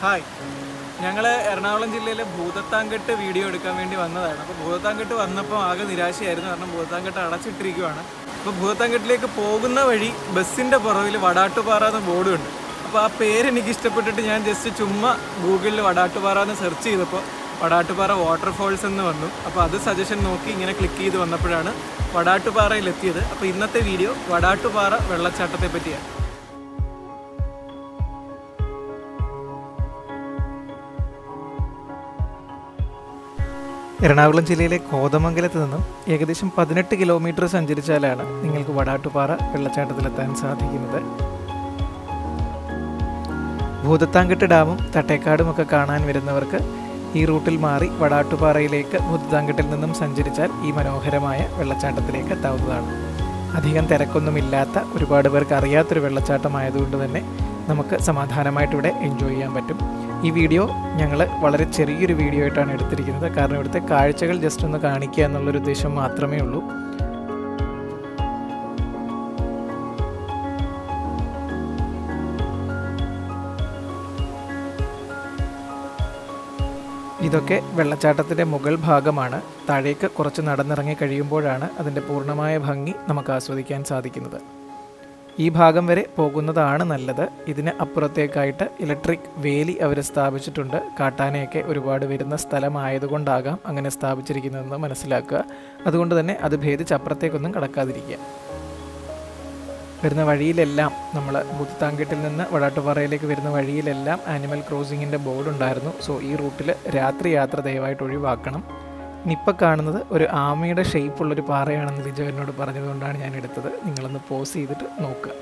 Hi ഞങ്ങൾ എറണാകുളം ജില്ലയിലെ ഭൂതത്താങ്കെട്ട് video എടുക്കാൻ വേണ്ടി വന്നതാണ്. അപ്പോൾ ഭൂതത്താങ്കെട്ട് വന്നപ്പോൾ ആകെ നിരാശയായിരുന്നു. കാരണം ഭൂതത്താങ്കെട്ട് അടച്ചിട്ടിരിക്കുവാണ്. അപ്പോൾ ഭൂതത്താങ്കെട്ടിലേക്ക് പോകുന്ന വഴി ബസ്സിന്റെ പുറകിൽ വടാട്ടുപാറ എന്ന ബോർഡ് ഉണ്ട് അപ്പോൾ ആ പേര് എനിക്ക് ഇഷ്ടപ്പെട്ടിട്ട് ഞാൻ ജസ്റ്റ് ചുമ്മാ ഗൂഗിളിൽ വടാട്ടുപാറ എന്ന് സെർച്ച് ചെയ്തപ്പോൾ വടാട്ടുപാറ വാട്ടർഫോൾസ് എന്ന് വന്നു. അപ്പോൾ അത് സജഷൻ നോക്കി ഇങ്ങനെ ക്ലിക്ക് ചെയ്ത് വന്നപ്പോഴാണ് വടാട്ടുപാറയിൽ എത്തിയത് അപ്പോൾ ഇന്നത്തെ വീഡിയോ വടാട്ടുപാറ വെള്ളച്ചാട്ടത്തെ പറ്റിയാണ് എറണാകുളം ജില്ലയിലെ കോതമംഗലത്ത് നിന്നും ഏകദേശം പതിനെട്ട് കിലോമീറ്റർ സഞ്ചരിച്ചാലാണ് നിങ്ങൾക്ക് വടാട്ടുപാറ വെള്ളച്ചാട്ടത്തിലെത്താൻ സാധിക്കുന്നത്. ഭൂതത്താങ്കെട്ട് ഡാമും തട്ടേക്കാടും ഒക്കെ കാണാൻ വരുന്നവർക്ക് ഈ റൂട്ടിൽ മാറി വടാട്ടുപാറയിലേക്ക് ഭൂതത്താങ്കെട്ടിൽ നിന്നും സഞ്ചരിച്ചാൽ ഈ മനോഹരമായ വെള്ളച്ചാട്ടത്തിലേക്ക് എത്താവുന്നതാണ്. അധികം തിരക്കൊന്നുമില്ലാത്ത ഒരുപാട് പേർക്ക് അറിയാത്തൊരു വെള്ളച്ചാട്ടമായതുകൊണ്ട് തന്നെ നമുക്ക് സമാധാനമായിട്ട് ഇവിടെ എൻജോയ് ചെയ്യാൻ പറ്റും. ഈ വീഡിയോ ഞങ്ങൾ വളരെ ചെറിയൊരു വീഡിയോ ആയിട്ടാണ് എടുത്തിരിക്കുന്നത്. കാരണം ഇവിടുത്തെ കാഴ്ചകൾ ജസ്റ്റ് ഒന്ന് കാണിക്കുക എന്നുള്ളൊരു ഉദ്ദേശം മാത്രമേ ഉള്ളൂ. ഇതൊക്കെ വെള്ളച്ചാട്ടത്തിന്റെ മുകൾ ഭാഗമാണ്. താഴേക്ക് കുറച്ച് നടന്നിറങ്ങി കഴിയുമ്പോഴാണ് അതിന്റെ പൂർണമായ ഭംഗി നമുക്ക് ആസ്വദിക്കാൻ സാധിക്കുന്നത്. ഈ ഭാഗം വരെ പോകുന്നതാണ് നല്ലത്. ഇതിന് അപ്പുറത്തേക്കായിട്ട് ഇലക്ട്രിക് വേലി അവർ സ്ഥാപിച്ചിട്ടുണ്ട്. കാട്ടാനയൊക്കെ ഒരുപാട് വരുന്ന സ്ഥലമായതുകൊണ്ടാകാം അങ്ങനെ സ്ഥാപിച്ചിരിക്കുന്നതെന്ന് മനസ്സിലാക്കുക. അതുകൊണ്ട് തന്നെ അത് ഭേദിച്ച് അപ്പുറത്തേക്കൊന്നും കടക്കാതിരിക്കുക. വരുന്ന വഴിയിലെല്ലാം നമ്മൾ ബുദ്ധിത്താങ്കെട്ടിൽ നിന്ന് വടാട്ടുപാറയിലേക്ക് വരുന്ന വഴിയിലെല്ലാം ആനിമൽ ക്രോസിങ്ങിന്റെ ബോർഡ് ഉണ്ടായിരുന്നു. സോ ഈ റൂട്ടിൽ രാത്രി യാത്ര ദയവായിട്ട് ഒഴിവാക്കണം. ഇനിയിപ്പോൾ കാണുന്നത് ഒരു ആമയുടെ ഷേപ്പുള്ളൊരു പാറയാണെന്ന് ലിജോ പറഞ്ഞതുകൊണ്ടാണ് ഞാൻ എടുത്തത്. നിങ്ങളൊന്ന് പോസ് ചെയ്തിട്ട് നോക്കുക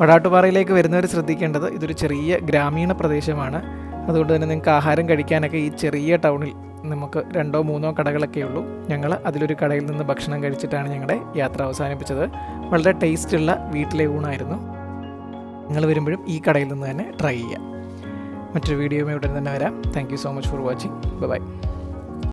വടാട്ടുപാറയിലേക്ക് വരുന്നവർ ശ്രദ്ധിക്കേണ്ടത് ഇതൊരു ചെറിയ ഗ്രാമീണ പ്രദേശമാണ്. അതുകൊണ്ട് തന്നെ നിങ്ങൾക്ക് ആഹാരം കഴിക്കാനൊക്കെ ഈ ചെറിയ ടൗണിൽ നമുക്ക് രണ്ടോ മൂന്നോ കടകളൊക്കെ ഉള്ളൂ. ഞങ്ങൾ അതിലൊരു കടയിൽ നിന്ന് ഭക്ഷണം കഴിച്ചിട്ടാണ് ഞങ്ങളുടെ യാത്ര അവസാനിപ്പിച്ചത്. വളരെ ടേസ്റ്റുള്ള വീട്ടിലെ ഊണായിരുന്നു. നിങ്ങൾ വരുമ്പോഴും ഈ കടയിൽ നിന്ന് തന്നെ ട്രൈ ചെയ്യാം മറ്റൊരു വീഡിയോയുമായി ഉടൻ തന്നെ വരാം. Thank so much for watching bye